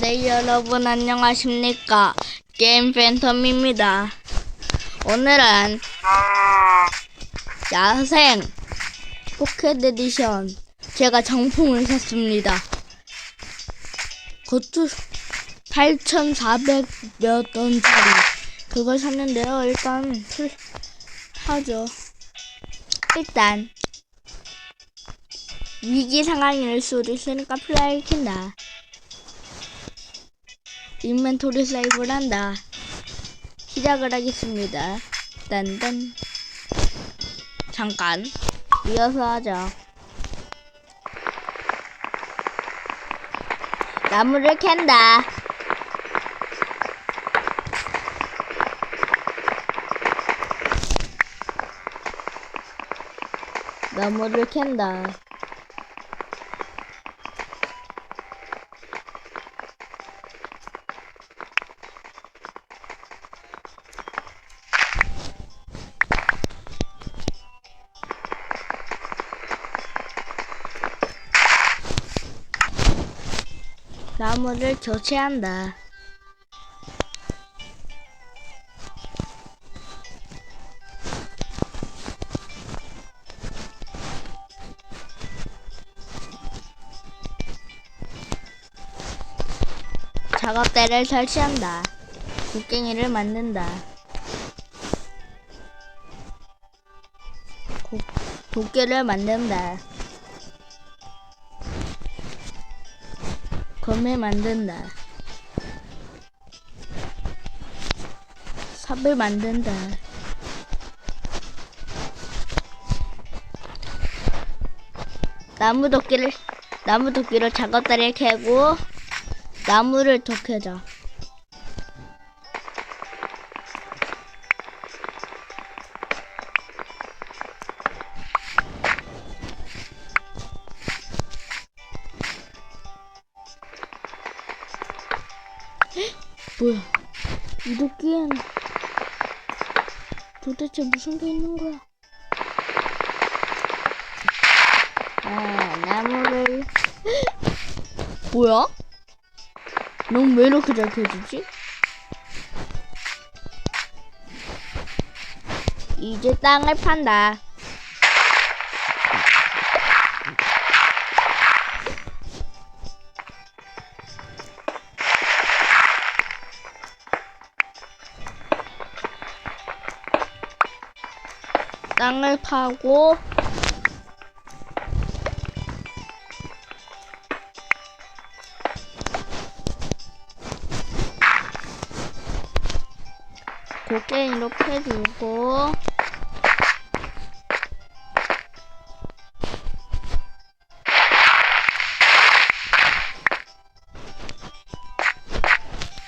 네, 여러분 안녕하십니까? 게임 팬텀입니다. 오늘은 야생 포켓 에디션 제가 정품을 샀습니다. 그것도 8,400몇 원짜리 그걸 샀는데요. 일단 풀 하죠. 일단 위기 상황일 수도 있으니까 플라이를 킨다. 인벤토리 세이브를 한다. 시작을 하겠습니다. 딴딴. 잠깐. 이어서 하자. 나무를 캔다. 나무를 캔다. 나무를 교체한다. 작업대를 설치한다. 곡괭이를 만든다. 곡, 도끼를 만든다. 검을 만든다. 삽을 만든다. 나무 도끼를 나무 도끼로 작업대를 캐고 나무를 더 캐자. 뭐야? 이 도끼엔 도대체 무슨 게 있는 거야? 아, 나무를 뭐야? 넌 왜 이렇게 잘 캐주지? 이제 땅을 판다. 땅을 파고 곱게 이렇게 두고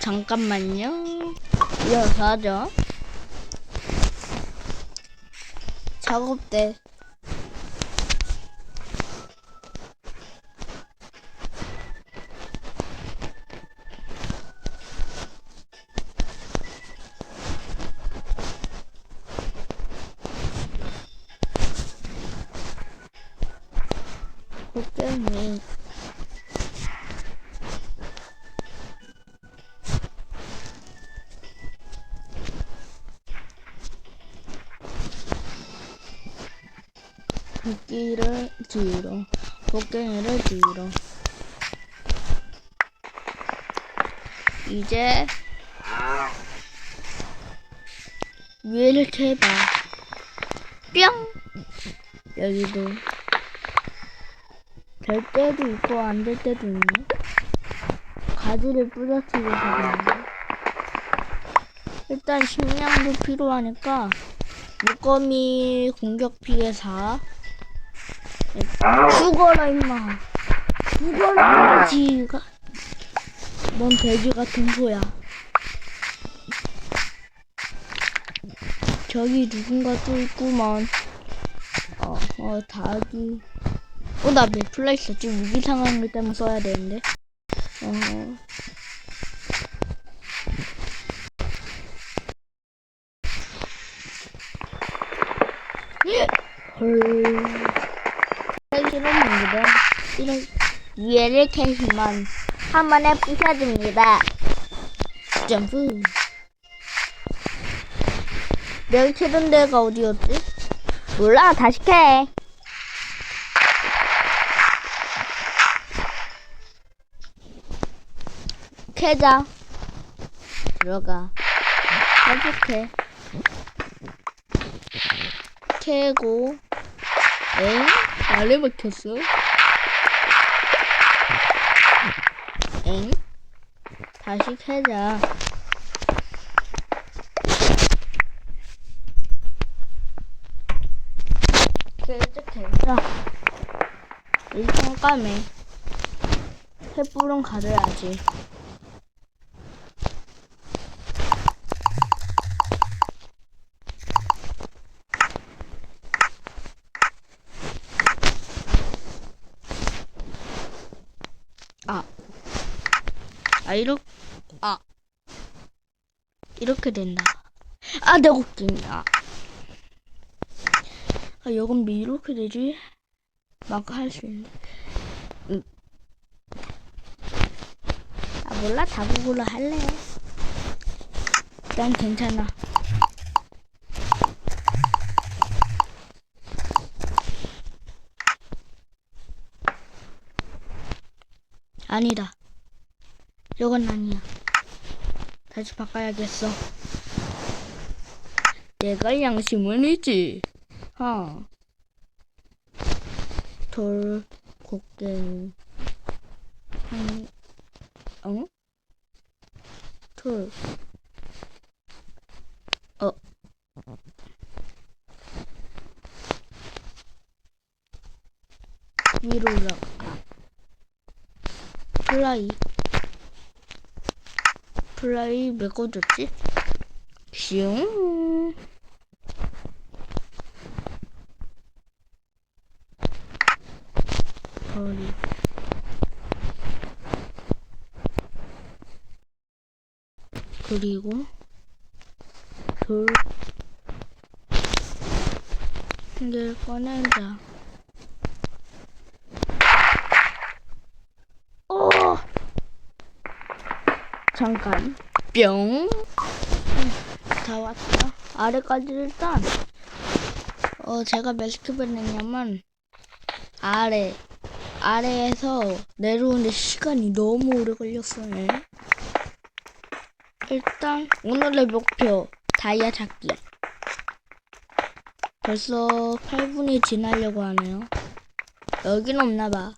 잠깐만요. 이어서 하죠 작업대. 곡괭이 도끼를 뒤로 곡괭이를 뒤로. 이제 위를 캐봐. 뿅! 여기도. 될 때도 있고 안 될 때도 있네. 가지를 부서뜨리고 되겠네 일단 식량도 필요하니까 물거미 공격 피해 4 죽어라 임마. 죽어라 돼지가. 넌 돼지 같은 소야. 저기 누군가 또 있구먼 어, 어, 닭이. 어, 나 메플라 있었지 위기 상황일 때만 써야 되는데. 어, 헐 캐시는 문제다 이런 위에를 캐시만 한 번에 부셔줍니다. 점프. 내가 캐던 데가 어디였지? 몰라, 다시 캐. 캐자. 들어가. 해줄게. 캐고. 엥? 아래 박혔어? 엥? 다시 캐자. 깨끗해. 야. 일단 까매. 횃불은 가려야지. 이렇게, 아. 이렇게 된다. 아, 내 곡괭이야. 아, 이건 왜 이렇게 되지? 막 할 수 있는데. 음. 아, 몰라. 다구글로 할래. 난 괜찮아. 아니다. 이건 아니야. 다시 바꿔야겠어. 내가 양심은 있지. 어. 돌, 곡괭이, 한, 응? 돌. 어. 위로 올라가. 플라이. 플라이 메꿔줬지? 슝. 거리. 그리고 돌. 한개 꺼내자. 잠깐. 뿅. 다 왔다. 아래까지 일단. 어, 제가 몇 스킵을 했냐면, 아래, 아래에서 내려오는데 시간이 너무 오래 걸렸어요. 일단, 오늘의 목표, 다이아 찾기. 벌써 8분이 지나려고 하네요. 여긴 없나봐.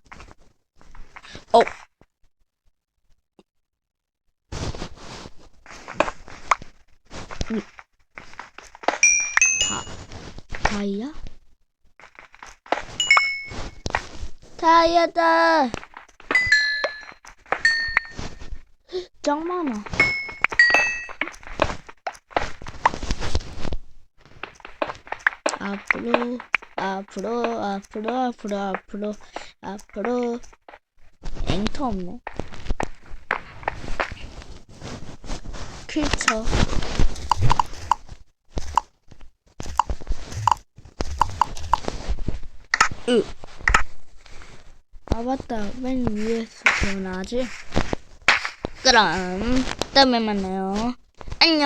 어, 다, 다이아? 다이아다! 짱 많아. 앞으로, 앞으로, 앞으로, 앞으로, 앞으로, 앞으로. 앵터 없네. 킬쳐. 으. 아 맞다. 맨 위에서 태어나지? 그럼 다음에 만나요